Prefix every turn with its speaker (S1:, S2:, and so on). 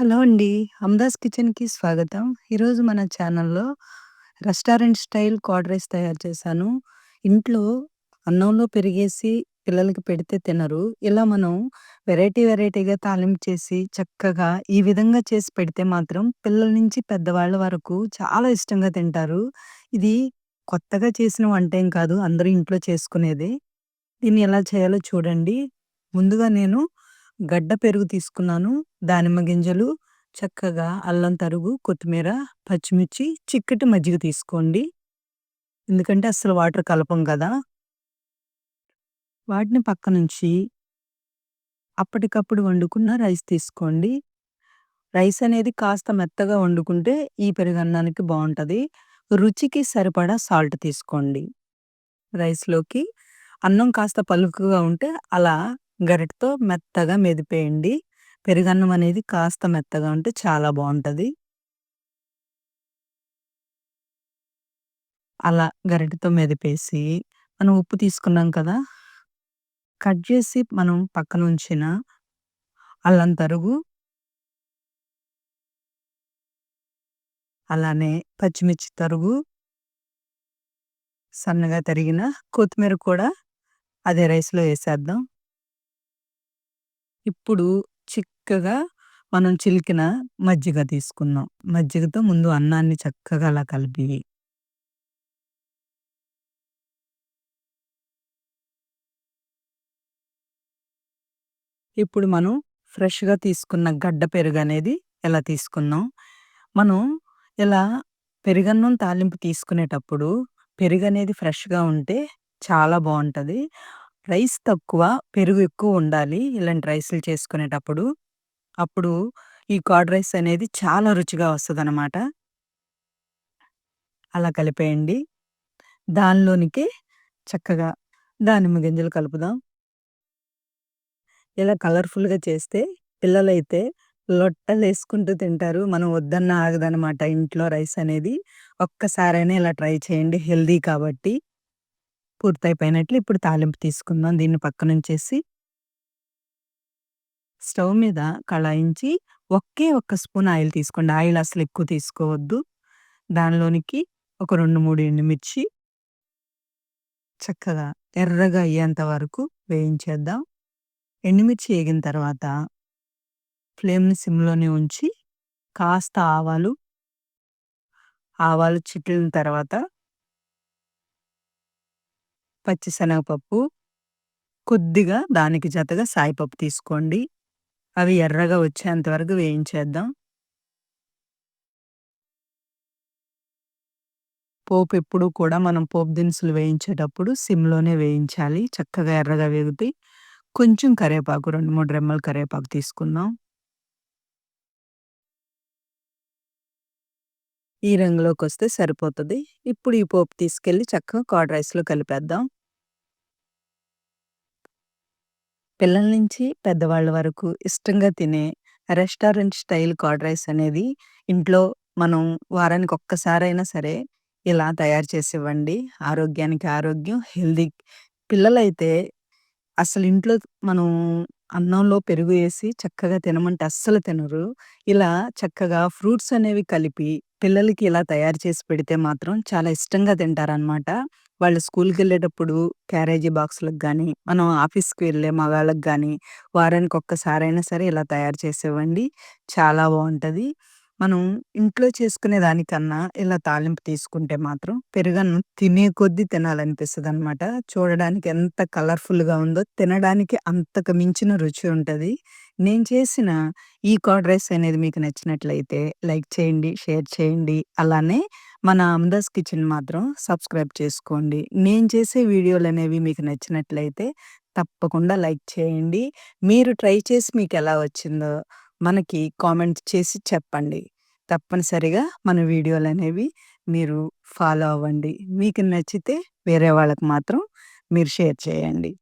S1: Hello అండి. హమ్దాస్ కిచెన్‌కి స్వాగతం. ఈరోజు మన ఛానల్‌లో రెస్టారెంట్ స్టైల్ కర్డ్ రైస్ తయారు చేశాను. ఇంట్లో అన్నంలో పెరిగేసి పిల్లలకి పెడితే తినరు. ఇలా మనం వెరైటీ వెరైటీగా తాలింపు చేసి చక్కగా ఈ విధంగా చేసి పెడితే మాత్రం పిల్లల నుంచి పెద్దవాళ్ళ వరకు చాలా ఇష్టంగా తింటారు. ఇది కొత్తగా చేసిన వంటేం కాదు. అందరూ ఇంట్లో చేసుకునేదే. దీన్ని ఎలా చేయాలో చూడండి. ముందుగా నేను గడ్డ పెరుగు తీసుకున్నాను. దానిమ్మ గింజలు, చక్కగా అల్లం తరుగు, కొత్తిమీర, పచ్చిమిర్చి, చిక్కటి మజ్జిగ తీసుకోండి. ఎందుకంటే అసలు వాటర్ కలపం కదా! వాటిని పక్క నుంచి అప్పటికప్పుడు వండుకున్న రైస్ తీసుకోండి. రైస్ అనేది కాస్త మెత్తగా వండుకుంటే ఈ పెరుగన్నానికి బాగుంటుంది రుచికి సరిపడా సాల్ట్ తీసుకోండి. రైస్‌లోకి అన్నం కాస్త పలుకుగా ఉంటే అలా గరిటతో మెత్తగా మెదిపేయండి. పెరుగన్నం అనేది కాస్త మెత్తగా ఉంటే చాలా బాగుంటుంది అలా గరిటతో మెదిపేసి, మనం ఉప్పు తీసుకున్నాం కదా! కట్ చేసి మనం పక్కనుంచిన అల్లం తరుగు అలానే పచ్చిమిర్చి తరుగు సన్నగా తరిగిన కొత్తిమీర కూడా అదే రైస్‌లో వేసేద్దాం ఇప్పుడు చిక్కగా మనం చిలికిన మజ్జిగ తీసుకున్నాం మజ్జిగతో ముందు అన్నాన్ని చక్కగా అలా కలిపి ఇప్పుడు మనం ఫ్రెష్‌గా తీసుకున్న గడ్డ పెరుగనేది ఎలా తీసుకున్నాం మనం ఇలా పెరుగన్నం తాలింపు తీసుకునేటప్పుడు పెరుగనేది ఫ్రెష్‌గా ఉంటే చాలా బావుంటది. రైస్ తక్కువ, పెరుగు ఎక్కువ ఉండాలి. ఇలాంటి రైస్లు చేసుకునేటప్పుడు. అప్పుడు ఈ కర్డ్ రైస్ అనేది చాలా రుచిగా వస్తదనమాట. అలా కలిపేయండి. దానిలోనికి చక్కగా దానిమ్మ గింజలు కలుపుదాం. ఇలా కలర్‌ఫుల్‌గా చేస్తే పిల్లలైతే లొట్టలు వేసుకుంటూ తింటారు. మనం వద్దన్నా ఆగదనమాట ఇంట్లో రైస్ అనేది. ఒక్కసారైనా ఇలా ట్రై చేయండి. హెల్దీ కాబట్టి. పూర్తయిపోయినట్లు ఇప్పుడు తాలింపు తీసుకుందాం. దీన్ని పక్కనుంచేసి స్టవ్ మీద కళాయించి ఒకే ఒక్క స్పూన్ ఆయిల్ తీసుకోండి. ఆయిల్ అసలు ఎక్కువ తీసుకోవద్దు. దానిలోనికి ఒక 2, 3 ఎండుమిర్చి చక్కగా ఎర్రగా అయ్యేంత వరకు వేయించేద్దాం. ఎండుమిర్చి వేగిన తర్వాత ఫ్లేమ్‌ని సిమ్‌లోనే ఉంచి కాస్త ఆవాలు ఆవాలు చిట్లిన తర్వాత పచ్చిశనగపప్పు, కొద్దిగా దానికి జతగా సాయిపప్పు తీసుకోండి. అవి ఎర్రగా వచ్చేంత వరకు వేయించేద్దాం. పోపు ఎప్పుడు కూడా మనం పోపు దినుసులు వేయించేటప్పుడు సిమ్‌లోనే వేయించాలి. చక్కగా ఎర్రగా వేగుతాయి. కొంచెం కరివేపాకు 2, 3 రెమ్మలు కరివేపాకు తీసుకుందాం. ఈ రంగులోకి వస్తే సరిపోతుంది ఇప్పుడు ఈ పోపు తీసుకెళ్ళి చక్కగా కర్డ్ రైస్‌లో కలిపేద్దాం. పిల్లల నుంచి పెద్దవాళ్ళ వరకు ఇష్టంగా తినే రెస్టారెంట్ స్టైల్ కర్డ్ రైస్ అనేది ఇంట్లో మనం వారానికి ఒక్కసారైనా సరే ఇలా తయారు చేసివ్వండి. ఆరోగ్యానికి ఆరోగ్యం, హెల్తీ పిల్లలైతే అసలు ఇంట్లో మనం అన్నంలో పెరుగు వేసి చక్కగా తినమంటే అస్సలు తినరు. ఇలా చక్కగా ఫ్రూట్స్ అనేవి కలిపి పిల్లలకి ఇలా తయారు చేసి పెడితే మాత్రం చాలా ఇష్టంగా తింటారనమాట. వాళ్ళు స్కూల్కి వెళ్ళేటప్పుడు క్యారేజీ బాక్స్‌లకి గానీ, మనం ఆఫీస్‌కి వెళ్ళే మగాళ్ళకి గానీ వారానికి ఒక్కసారైనా సరే ఇలా తయారు చేసివ్వండి. చాలా బావుంటది. మనం ఇంట్లో చేసుకునే దానికన్నా ఇలా తాలింపు తీసుకుంటే మాత్రం పెరుగన్నం తినే కొద్దీ తినాలనిపిస్తదనమాట. చూడడానికి ఎంత కలర్‌ఫుల్‌గా ఉందో తినడానికి అంతకు మించిన రుచి ఉంటది. నేను చేసిన ఈ కర్డ్ రైస్ అనేది మీకు నచ్చినట్లయితే లైక్ చేయండి, షేర్ చేయండి. అలానే మన అమ్దాస్ కిచెన్ మాత్రం సబ్స్క్రైబ్ చేసుకోండి. నేను చేసే వీడియోలనేవి మీకు నచ్చినట్లయితే తప్పకుండా లైక్ చేయండి. మీరు ట్రై చేసి మీకెలా వచ్చిందో మనకి కామెంట్ చేసి చెప్పండి. తప్పనిసరిగా మన వీడియోలనేవి మీరు ఫాలో అవ్వండి. మీకు నచ్చితే వేరే వాళ్ళకి మాత్రం మీరు షేర్ చేయండి.